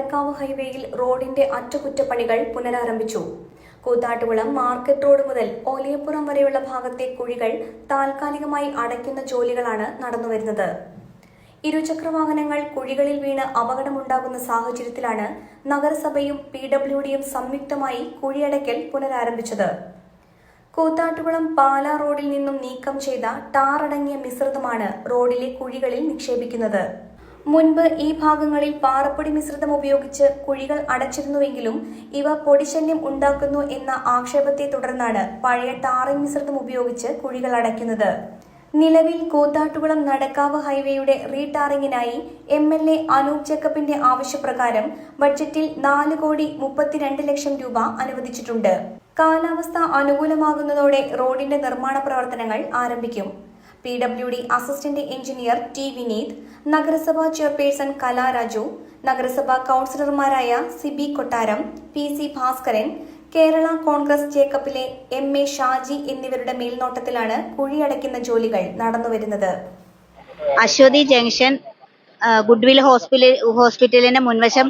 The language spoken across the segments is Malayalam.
നടക്കാവ് ഹൈവേയിൽ റോഡിന്റെ അറ്റകുറ്റപ്പണികൾ പുനരാരംഭിച്ചു. കൂത്താട്ടുകുളം മാർക്കറ്റ് റോഡ് മുതൽ ഓലിയപ്പുറം വരെയുള്ള ഭാഗത്തെ കുഴികൾ താൽക്കാലികമായി അടയ്ക്കുന്ന ജോലികളാണ് നടന്നുവരുന്നത്. ഇരുചക്രവാഹനങ്ങൾ കുഴികളിൽ വീണ് അപകടമുണ്ടാകുന്ന സാഹചര്യത്തിലാണ് നഗരസഭയും പി ഡബ്ല്യു ഡിയും സംയുക്തമായി കുഴിയടയ്ക്കൽ പുനരാരംഭിച്ചത്. കൂത്താട്ടുകുളം പാല റോഡിൽ നിന്നും നീക്കം ചെയ്ത ടാറടങ്ങിയ മിശ്രിതമാണ് റോഡിലെ കുഴികളിൽ നിക്ഷേപിക്കുന്നത്. മുൻപ് ഈ ഭാഗങ്ങളിൽ പാറപ്പൊടി മിശ്രിതം ഉപയോഗിച്ച് കുഴികൾ അടച്ചിരുന്നുവെങ്കിലും ഇവ പൊടിശല്യം ഉണ്ടാക്കുന്നു എന്ന ആക്ഷേപത്തെ തുടർന്നാണ് പഴയ ടാറിംഗ് മിശ്രിതം ഉപയോഗിച്ച് കുഴികൾ അടയ്ക്കുന്നത്. നിലവിൽ കൂത്താട്ടുകുളം നടക്കാവ് ഹൈവേയുടെ റീടാറിംഗിനായി എം എൽ എ അനൂപ് ജേക്കബിന്റെ ആവശ്യപ്രകാരം ബഡ്ജറ്റിൽ നാല് കോടി മുപ്പത്തിരണ്ട് ലക്ഷം രൂപ അനുവദിച്ചിട്ടുണ്ട്. കാലാവസ്ഥ അനുകൂലമാകുന്നതോടെ റോഡിന്റെ നിർമ്മാണ പ്രവർത്തനങ്ങൾ ആരംഭിക്കും. P W D assistant engineer T Vineeth നഗരസഭാ ചെയർപേഴ്സൺ കലാരാജു നഗരസഭാ കൗൺസിലർമാരായ Sibi Kottaram P C Bhaskaran Kerala Congress ജേക്കബിലെ M A Shaji എന്നിവരുടെ മേൽനോട്ടത്തിലാണ് കുഴിയടയ്ക്കുന്ന ജോലികൾ നടന്നുവരുന്നത്. അശ്വതി ജംഗ്ഷൻ ഗുഡ്വിൽ ഹോസ്പിറ്റൽ ഹോസ്പിറ്റലിന്റെ മുൻവശം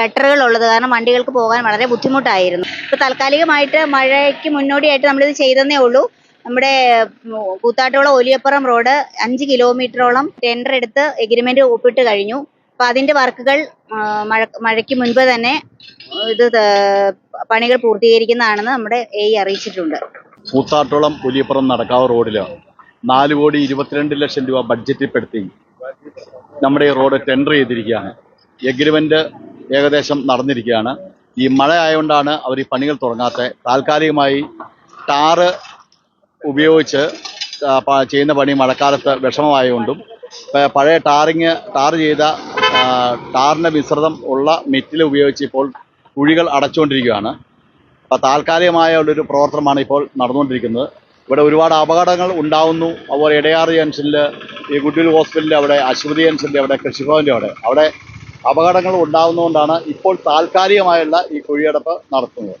ഗട്ടറുകൾ ഉള്ളത് കാരണം വണ്ടികൾക്ക് പോകാൻ വളരെ ബുദ്ധിമുട്ടായിരുന്നു. ഇപ്പൊ താൽക്കാലികമായിട്ട് മഴയ്ക്ക് മുന്നോടിയായിട്ട് നമ്മളിത് ചെയ്തെന്നേ ഉള്ളൂ. നമ്മുടെ കൂത്താട്ടുകുളം ഒലിയപ്പുറം റോഡ് അഞ്ച് കിലോമീറ്ററോളം ടെൻഡർ എടുത്ത് എഗ്രിമെന്റ് ഒപ്പിട്ട് കഴിഞ്ഞു. അപ്പൊ അതിന്റെ വർക്കുകൾ മഴ മഴയ്ക്ക് മുൻപ് തന്നെ ഇത് പണികൾ പൂർത്തീകരിക്കുന്നതാണെന്ന് നമ്മുടെ എ അറിയിച്ചിട്ടുണ്ട്. കൂത്താട്ടോളം പുലിയപ്പുറം നടക്കാവ് റോഡിൽ നാല് കോടി ഇരുപത്തിരണ്ട് ലക്ഷം രൂപ ബഡ്ജറ്റിൽപ്പെടുത്തി നമ്മുടെ ഈ റോഡ് ടെൻഡർ ചെയ്തിരിക്കുകയാണ്. എഗ്രിമെന്റ് ഏകദേശം നടന്നിരിക്കുകയാണ്. ഈ മഴ ആയതുകൊണ്ടാണ് അവർ ഈ പണികൾ തുടങ്ങാത്ത താൽക്കാലികമായി ടാറ് ഉപയോഗിച്ച് ചെയ്യുന്ന പണി മഴക്കാലത്ത് വിഷമമായതുകൊണ്ടും പഴയ ടാറിങ് ടാർ ചെയ്ത ടാറിന്റെ മിശ്രിതം ഉള്ള മെറ്റിൽ ഉപയോഗിച്ച് ഇപ്പോൾ കുഴികൾ അടച്ചുകൊണ്ടിരിക്കുകയാണ്. അപ്പോൾ താൽക്കാലികമായ ഒരു പ്രവർത്തനമാണ് ഇപ്പോൾ നടന്നുകൊണ്ടിരിക്കുന്നത്. ഇവിടെ ഒരുപാട് അപകടങ്ങൾ ഉണ്ടാവുന്നു. അതുപോലെ ഇടയാർ ജംഗ്ഷനിൽ ഈ ഗുഡ്വിൽ ഹോസ്പിറ്റലിന്റെ അവിടെ അശ്വതി ജംഗ്ഷന്റെ അവിടെ കൃഷിഭവന്റെ അവിടെ അവിടെ അപകടങ്ങൾ ഉണ്ടാകുന്നതുകൊണ്ടാണ് ഇപ്പോൾ താൽക്കാലികമായുള്ള ഈ കുഴിയടപ്പ് നടത്തുന്നത്.